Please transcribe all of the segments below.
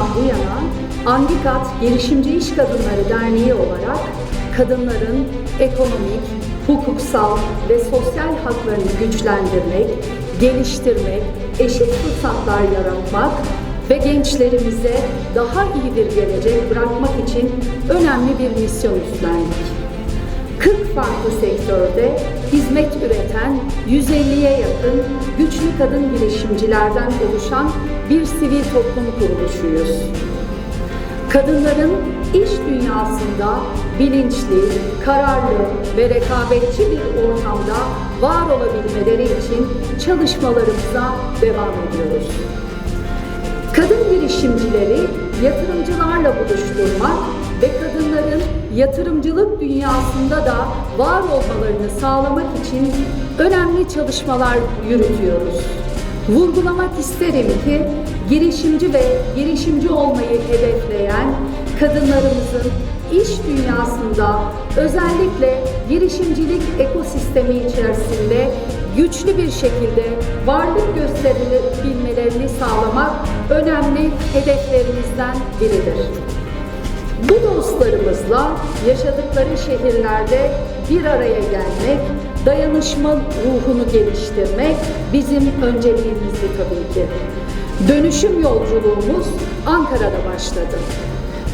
yılından bu yana Angikat Girişimci İş Kadınları Derneği olarak kadınların ekonomik, hukuksal ve sosyal haklarını güçlendirmek, geliştirmek, eşit fırsatlar yaratmak ve gençlerimize daha iyi bir gelecek bırakmak için önemli bir misyon üstlendik. 40 farklı sektörde hizmet üreten 150'ye yakın güçlü kadın girişimcilerden oluşan bir sivil toplum kuruluşuyuz. Kadınların iş dünyasında bilinçli, kararlı ve rekabetçi bir ortamda var olabilmeleri için çalışmalarımıza devam ediyoruz. Kadın girişimcileri yatırımcılarla kadınların yatırımcılık dünyasında da var olmalarını sağlamak için önemli çalışmalar yürütüyoruz. Vurgulamak isterim ki girişimci ve girişimci olmayı hedefleyen kadınlarımızın iş dünyasında özellikle girişimcilik ekosistemi içerisinde güçlü bir şekilde varlık gösterebilmelerini sağlamak önemli hedeflerimizden biridir. Bu dostlarımızla yaşadıkları şehirlerde bir araya gelmek, dayanışma ruhunu geliştirmek bizim önceliğimizdi tabii ki. Dönüşüm yolculuğumuz Ankara'da başladı.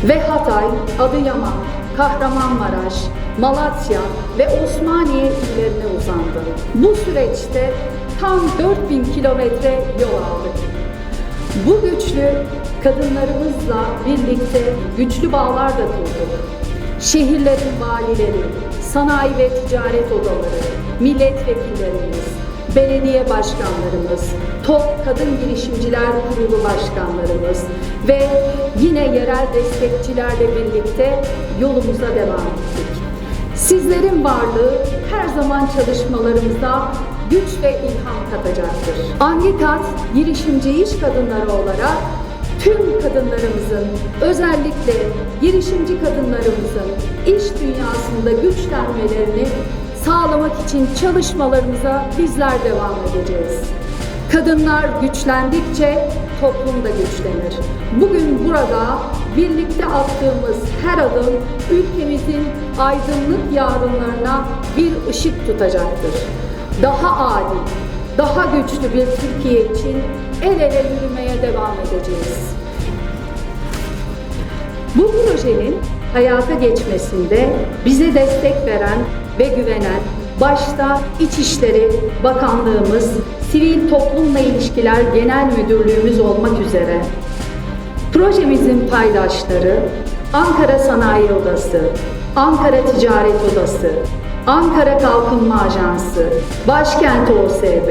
Ve Hatay, Adıyaman, Kahramanmaraş, Malatya ve Osmaniye illerine uzandı. Bu süreçte tam 4000 kilometre yol aldık. Bu güçlü kadınlarımızla birlikte güçlü bağlar da kurduk. Şehirlerin valileri, sanayi ve ticaret odaları, milletvekillerimiz, belediye başkanlarımız, TOP Kadın Girişimciler Kurulu başkanlarımız ve yine yerel destekçilerle birlikte yolumuza devam ettik. Sizlerin varlığı her zaman çalışmalarımıza güç ve ilham katacaktır. Angikat girişimci iş kadınları olarak tüm kadınlarımızın özellikle girişimci kadınlarımızın iş dünyasında güçlenmelerini sağlamak için çalışmalarımıza bizler devam edeceğiz. Kadınlar güçlendikçe toplum da güçlenir. Bugün burada birlikte attığımız her adım ülkemizin aydınlık yarınlarına bir ışık tutacaktır. Daha adil, daha güçlü bir Türkiye için el ele yürümeye devam edeceğiz. Bu projenin hayata geçmesinde bize destek veren ve güvenen başta İçişleri Bakanlığımız, Sivil Toplumla İlişkiler Genel Müdürlüğümüz olmak üzere projemizin paydaşları Ankara Sanayi Odası, Ankara Ticaret Odası, Ankara Kalkınma Ajansı, Başkent OSB,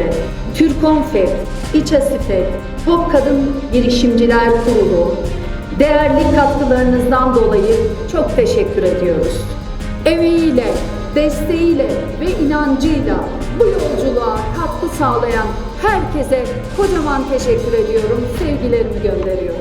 Türkonfet, İÇASİFET, Top Kadın Girişimciler Kurulu, değerli katkılarınızdan dolayı çok teşekkür ediyoruz. Emeğiyle, desteğiyle ve inancıyla bu yolculuğa katkı sağlayan herkese kocaman teşekkür ediyorum, sevgilerimi gönderiyorum.